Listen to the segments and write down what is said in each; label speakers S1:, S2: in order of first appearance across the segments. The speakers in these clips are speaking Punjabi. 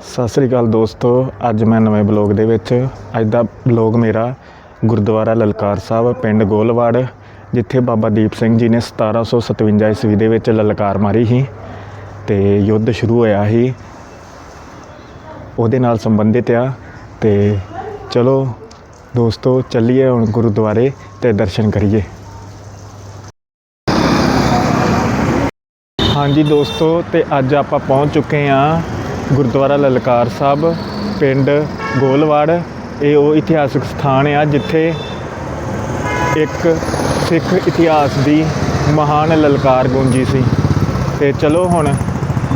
S1: ਸਤਿ ਸ੍ਰੀ ਅਕਾਲ ਦੋਸਤੋ, ਅੱਜ ਮੈਂ ਨਵੇਂ ਬਲੌਗ ਦੇ ਵਿੱਚ, ਅੱਜ ਦਾ ਬਲੌਗ ਮੇਰਾ ਗੁਰਦੁਆਰਾ ਲਲਕਾਰ ਸਾਹਿਬ, ਪਿੰਡ ਗੋਲਵਾੜ, ਜਿੱਥੇ ਬਾਬਾ ਦੀਪ ਸਿੰਘ ਜੀ ਨੇ 1757 ਈਸਵੀ ਦੇ ਵਿੱਚ ਲਲਕਾਰ ਮਾਰੀ ਸੀ ਤੇ ਯੁੱਧ ਸ਼ੁਰੂ ਹੋਇਆ ਸੀ। ਉਹਦੇ ਨਾਲ ਸੰਬੰਧਿਤ ਆ ਤੇ ਚਲੋ ਦੋਸਤੋ, ਚੱਲੀਏ ਹੁਣ ਗੁਰਦੁਆਰੇ ਤੇ ਦਰਸ਼ਨ ਕਰੀਏ। ਹਾਂਜੀ ਦੋਸਤੋ, ਤੇ ਅੱਜ ਆਪਾਂ ਪਹੁੰਚ ਚੁੱਕੇ ਹਾਂ ਗੁਰਦੁਆਰਾ ਲਲਕਾਰ ਸਾਹਿਬ, ਪਿੰਡ ਗੋਲਵਾੜ। ਇਹ ਉਹ ਇਤਿਹਾਸਕ ਸਥਾਨ ਆ ਜਿੱਥੇ ਇੱਕ ਸਿੱਖ ਇਤਿਹਾਸ ਦੀ ਮਹਾਨ ਲਲਕਾਰ ਗੂੰਜੀ ਸੀ। ਤੇ ਚਲੋ ਹੁਣ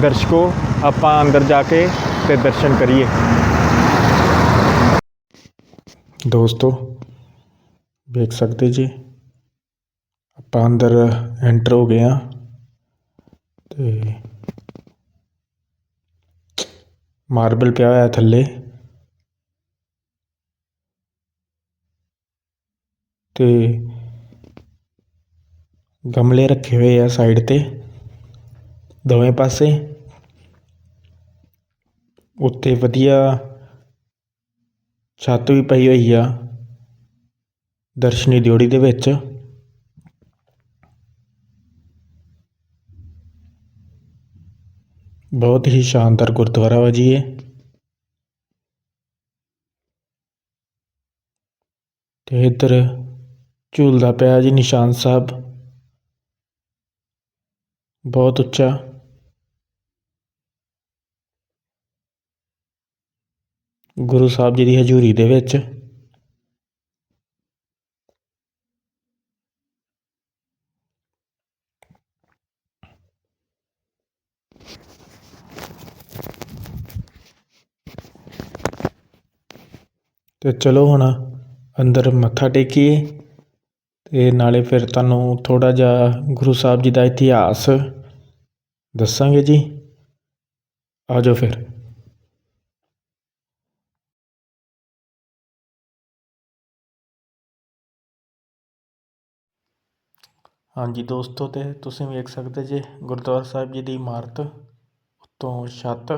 S1: ਦਰਸ਼ਕੋ, ਆਪਾਂ ਅੰਦਰ ਜਾ ਕੇ ਤੇ ਦਰਸ਼ਨ ਕਰੀਏ। ਦੋਸਤੋ, ਵੇਖ ਸਕਦੇ ਜੀ? ਆਪਾਂ ਅੰਦਰ ਐਂਟਰ ਹੋ ਗਏ ਆ। ਤੇ ਮਾਰਬਲ ਪਿਆ ਹੋਇਆ ਥੱਲੇ। ਤੇ ਗਮਲੇ ਰੱਖੇ ਹੋਏ ਆ ਸਾਈਡ ਤੇ। ਦੋਵੇਂ ਪਾਸੇ। ਉੱਤੇ ਵਧੀਆ ਛੱਤ ਵੀ ਪਈ ਹੋਈ ਆ। ਦਰਸ਼ਨੀ ਦਿਓੜੀ ਦੇ ਵਿੱਚ। ਬਹੁਤ ਹੀ ਸ਼ਾਨਦਾਰ ਗੁਰਦੁਆਰਾ ਵਾ ਜੀ ਇਹ। ਤੇ ਇੱਧਰ ਝੂਲਦਾ ਪਿਆ ਜੀ ਨਿਸ਼ਾਨ ਸਾਹਿਬ। ਬਹੁਤ ਉੱਚਾ। ਗੁਰੂ ਸਾਹਿਬ ਜੀ ਦੀ ਹਜ਼ੂਰੀ ਦੇ ਵਿੱਚ। ਅਤੇ ਚਲੋ ਹੁਣ ਅੰਦਰ ਮੱਥਾ ਟੇਕੀਏ ਅਤੇ ਨਾਲੇ ਫਿਰ ਤੁਹਾਨੂੰ ਥੋੜ੍ਹਾ ਜਿਹਾ ਗੁਰੂ ਸਾਹਿਬ ਜੀ ਦਾ ਇਤਿਹਾਸ ਦੱਸਾਂਗੇ ਜੀ। ਆ ਜਾਓ ਫਿਰ। ਹਾਂਜੀ ਦੋਸਤੋ, ਤੇ ਤੁਸੀਂ ਵੇਖ ਸਕਦੇ ਜੇ ਗੁਰਦੁਆਰਾ ਸਾਹਿਬ ਜੀ ਦੀ ਇਮਾਰਤ ਉੱਤੋਂ ਛੱਤ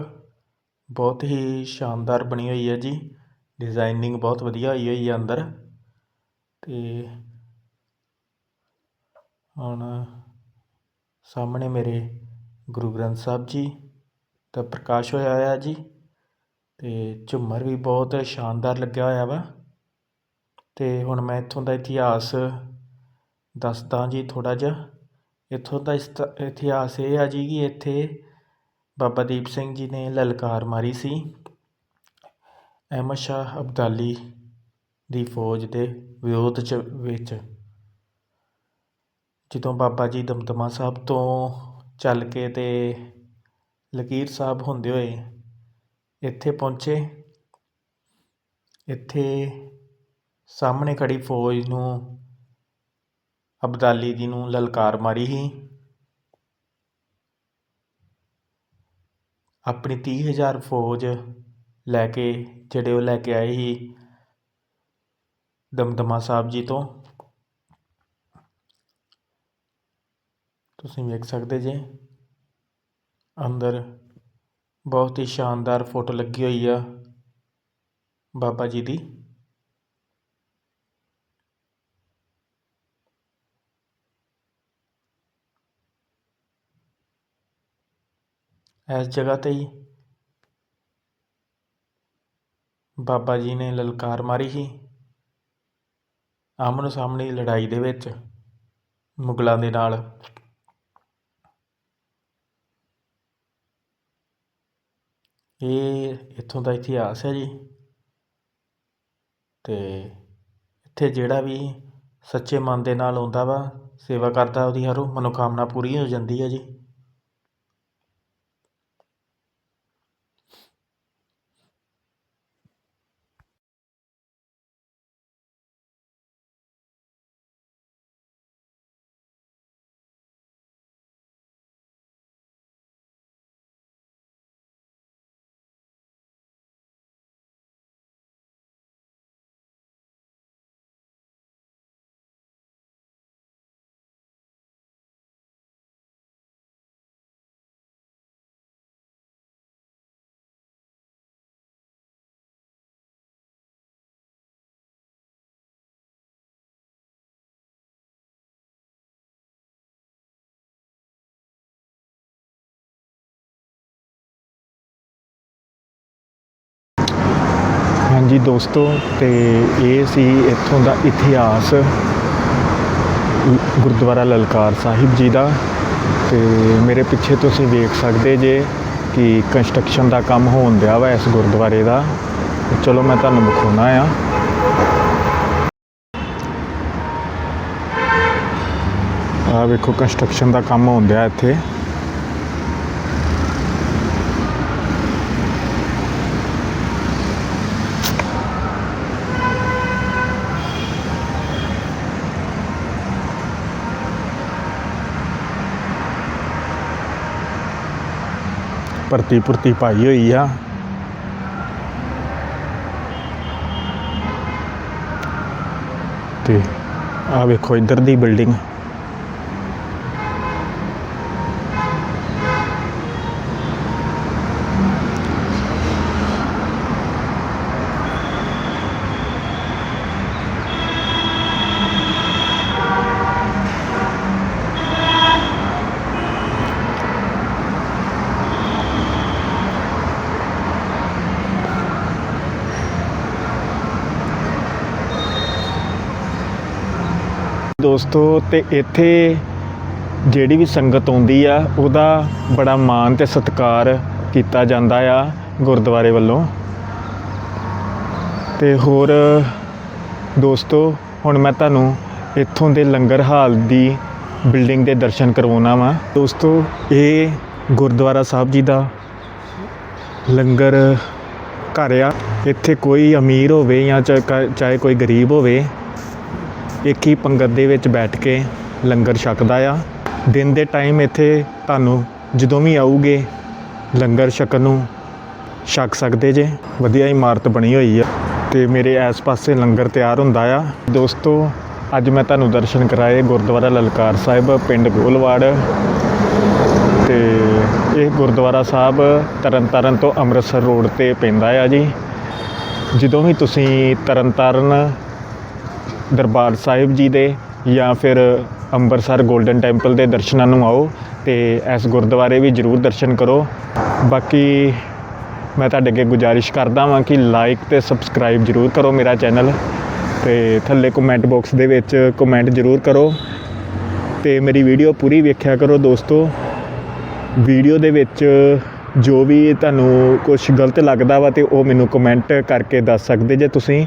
S1: ਬਹੁਤ ਹੀ ਸ਼ਾਨਦਾਰ ਬਣੀ ਹੋਈ ਹੈ ਜੀ। ਡਿਜ਼ਾਇਨਿੰਗ ਬਹੁਤ ਵਧੀਆ ਹੋਈ ਹੋਈ ਆ ਅੰਦਰ। ਅਤੇ ਹੁਣ ਸਾਹਮਣੇ ਮੇਰੇ ਗੁਰੂ ਗ੍ਰੰਥ ਸਾਹਿਬ ਜੀ ਦਾ ਪ੍ਰਕਾਸ਼ ਹੋਇਆ ਹੋਇਆ ਜੀ ਅਤੇ ਝੁੰਮਰ ਵੀ ਬਹੁਤ ਸ਼ਾਨਦਾਰ ਲੱਗਿਆ ਹੋਇਆ ਵਾ। ਅਤੇ ਹੁਣ ਮੈਂ ਇੱਥੋਂ ਦਾ ਇਤਿਹਾਸ ਦੱਸਦਾ ਜੀ ਥੋੜ੍ਹਾ ਜਿਹਾ। ਇੱਥੋਂ ਦਾ ਇਸਤ ਇਤਿਹਾਸ ਇਹ ਆ ਜੀ ਕਿ ਇੱਥੇ ਬਾਬਾ ਦੀਪ ਸਿੰਘ ਜੀ ਨੇ ਲਲਕਾਰ ਮਾਰੀ ਸੀ। ਅਹਿਮਦ ਸ਼ਾਹ ਅਬਦਾਲੀ ਦੀ ਫੌਜ ਦੇ ਵਿਰੋਧ ਚ ਵਿੱਚ ਜਦੋਂ ਬਾਬਾ ਜੀ ਦਮਦਮਾ ਸਾਹਿਬ ਤੋਂ ਚੱਲ ਕੇ ਅਤੇ ਲਕੀਰ ਸਾਹਿਬ ਹੁੰਦੇ ਹੋਏ ਇੱਥੇ ਪਹੁੰਚੇ, ਇੱਥੇ ਸਾਹਮਣੇ ਖੜ੍ਹੀ ਫੌਜ ਨੂੰ ਅਬਦਾਲੀ ਜੀ ਨੂੰ ਲਲਕਾਰ ਮਾਰੀ ਸੀ। ਆਪਣੀ ਤੀਹ ਹਜ਼ਾਰ ਫੌਜ ਲੈ ਕੇ, ਜਿਹੜੇ ਉਹ ਲੈ ਕੇ ਆਏ ਸੀ ਦਮਦਮਾ ਸਾਹਿਬ ਜੀ ਤੋਂ। ਤੁਸੀਂ ਵੇਖ ਸਕਦੇ ਜੇ, ਅੰਦਰ ਬਹੁਤ ਹੀ ਸ਼ਾਨਦਾਰ ਫੋਟੋ ਲੱਗੀ ਹੋਈ ਆ ਬਾਬਾ ਜੀ ਦੀ। ਇਸ ਜਗ੍ਹਾ 'ਤੇ ਹੀ ਬਾਬਾ ਜੀ ਨੇ ਲਲਕਾਰ ਮਾਰੀ ਸੀ। ਆਮਣ ਸਾਹਮਣੇ ਲੜਾਈ ਦੇ ਵਿੱਚ ਮੁਗਲਾਂ ਦੇ ਨਾਲ। ਇਹ ਇੱਥੋਂ ਦਾ ਇਤਿਹਾਸ ਹੈ ਜੀ। ਤੇ ਇੱਥੇ ਜਿਹੜਾ ਵੀ ਸੱਚੇ ਮਨ ਦੇ ਨਾਲ ਆਉਂਦਾ ਵਾ, ਸੇਵਾ ਕਰਦਾ, ਉਹਦੀ ਹਰ ਮਨੋਕਾਮਨਾ ਪੂਰੀ ਹੋ ਜਾਂਦੀ ਹੈ ਜੀ। ਹਾਂਜੀ ਦੋਸਤੋ, ਤੇ ਇਹ ਸੀ ਇੱਥੋਂ ਦਾ ਇਤਿਹਾਸ, ਗੁਰਦੁਆਰਾ ਲਲਕਾਰ ਸਾਹਿਬ ਜੀ ਦਾ। ਤੇ ਮੇਰੇ ਪਿੱਛੇ ਤੁਸੀਂ ਵੇਖ ਸਕਦੇ ਜੇ ਕਿ ਕੰਸਟਰਕਸ਼ਨ ਦਾ ਕੰਮ ਹੋਣ ਦਿਆ ਵਾ ਇਸ ਗੁਰਦੁਆਰੇ ਦਾ। ਚਲੋ, ਮੈਂ ਤੁਹਾਨੂੰ ਵਿਖਾਉਣਾ ਆ। ਆ ਵੇਖੋ, ਕੰਸਟਰਕਸ਼ਨ ਦਾ ਕੰਮ ਹੋਣ ਦਿਆ ਇੱਥੇ। ਭਰਤੀ ਭੁਰਤੀ ਪਾਈ ਹੋਈ ਆ। ਤੇ ਆ ਵੇਖੋ ਇੱਧਰ ਦੀ ਬਿਲਡਿੰਗ ਦੋਸਤੋ, ਤੇ ਇੱਥੇ ਜਿਹੜੀ ਵੀ ਸੰਗਤ ਆਉਂਦੀ ਆ, ਉਹਦਾ ਬੜਾ ਮਾਣ ਤੇ ਸਤਿਕਾਰ ਕੀਤਾ ਜਾਂਦਾ ਆ ਗੁਰਦੁਆਰੇ ਵੱਲੋਂ। ਤੇ ਹੋਰ, ਦੋਸਤੋ, ਹੁਣ ਮੈਂ ਤੁਹਾਨੂੰ ਇੱਥੋਂ ਦੇ ਲੰਗਰ ਹਾਲ ਦੀ ਬਿਲਡਿੰਗ ਦੇ ਦਰਸ਼ਨ ਕਰਵਾਉਣਾ ਵਾ। ਦੋਸਤੋ, ਇਹ ਗੁਰਦੁਆਰਾ ਸਾਹਿਬ ਜੀ ਦਾ ਲੰਗਰ ਘਰ ਆ। ਇੱਥੇ ਕੋਈ ਅਮੀਰ ਹੋਵੇ ਜਾਂ ਚਾਹੇ ਚਾਹੇ ਕੋਈ ਗਰੀਬ ਹੋਵੇ ਇੱਕ ਹੀ ਪੰਗਤ ਦੇ ਵਿੱਚ ਬੈਠ ਕੇ ਲੰਗਰ ਛਕਦਾ ਆ। ਦਿਨ ਦੇ ਟਾਈਮ ਇੱਥੇ ਤੁਹਾਨੂੰ ਜਦੋਂ ਵੀ ਆਊਗੇ ਲੰਗਰ ਛਕਣ ਨੂੰ ਛਕ ਸਕਦੇ ਜੇ। ਵਧੀਆ ਇਮਾਰਤ ਬਣੀ ਹੋਈ ਆ ਤੇ ਮੇਰੇ ਇਸ ਪਾਸੇ ਲੰਗਰ ਤਿਆਰ ਹੁੰਦਾ ਆ। ਦੋਸਤੋ, ਅੱਜ ਮੈਂ ਤੁਹਾਨੂੰ ਦਰਸ਼ਨ ਕਰਾਏ ਗੁਰਦੁਆਰਾ ਲਲਕਾਰ ਸਾਹਿਬ, ਪਿੰਡ ਗੋਲਵਾੜ ਤੇ ਇਹ ਗੁਰਦੁਆਰਾ ਸਾਹਿਬ ਤਰਨਤਾਰਨ ਤੋਂ ਅੰਮ੍ਰਿਤਸਰ ਰੋਡ ਤੇ ਪੈਂਦਾ ਆ ਜੀ। ਜਦੋਂ ਵੀ ਤੁਸੀਂ ਤਰਨਤਾਰਨ ਦਰਬਾਰ ਸਾਹਿਬ ਜੀ ਦੇ ਜਾਂ ਫਿਰ ਅੰਮ੍ਰਿਤਸਰ 골ਡਨ ਟੈਂਪਲ ਦੇ ਦਰਸ਼ਨਾਂ ਨੂੰ ਆਓ ਤੇ ਇਸ ਗੁਰਦੁਆਰੇ ਵੀ ਜਰੂਰ ਦਰਸ਼ਨ ਕਰੋ। ਬਾਕੀ ਮੈਂ ਤੁਹਾਡੇ ਅੱਗੇ ਗੁਜ਼ਾਰਿਸ਼ ਕਰਦਾ ਵਾਂ ਕਿ ਲਾਈਕ ਤੇ ਸਬਸਕ੍ਰਾਈਬ ਜਰੂਰ ਕਰੋ ਮੇਰਾ ਚੈਨਲ ਤੇ ਥੱਲੇ ਕਮੈਂਟ ਬਾਕਸ ਦੇ ਵਿੱਚ ਕਮੈਂਟ ਜਰੂਰ ਕਰੋ ਤੇ ਮੇਰੀ ਵੀਡੀਓ ਪੂਰੀ ਵੇਖਿਆ ਕਰੋ ਦੋਸਤੋ। ਵੀਡੀਓ ਦੇ ਵਿੱਚ ਜੋ ਵੀ ਤੁਹਾਨੂੰ ਕੁਝ ਗਲਤ ਲੱਗਦਾ ਵਾ ਤੇ ਉਹ ਮੈਨੂੰ ਕਮੈਂਟ ਕਰਕੇ ਦੱਸ ਸਕਦੇ ਜੇ ਤੁਸੀਂ।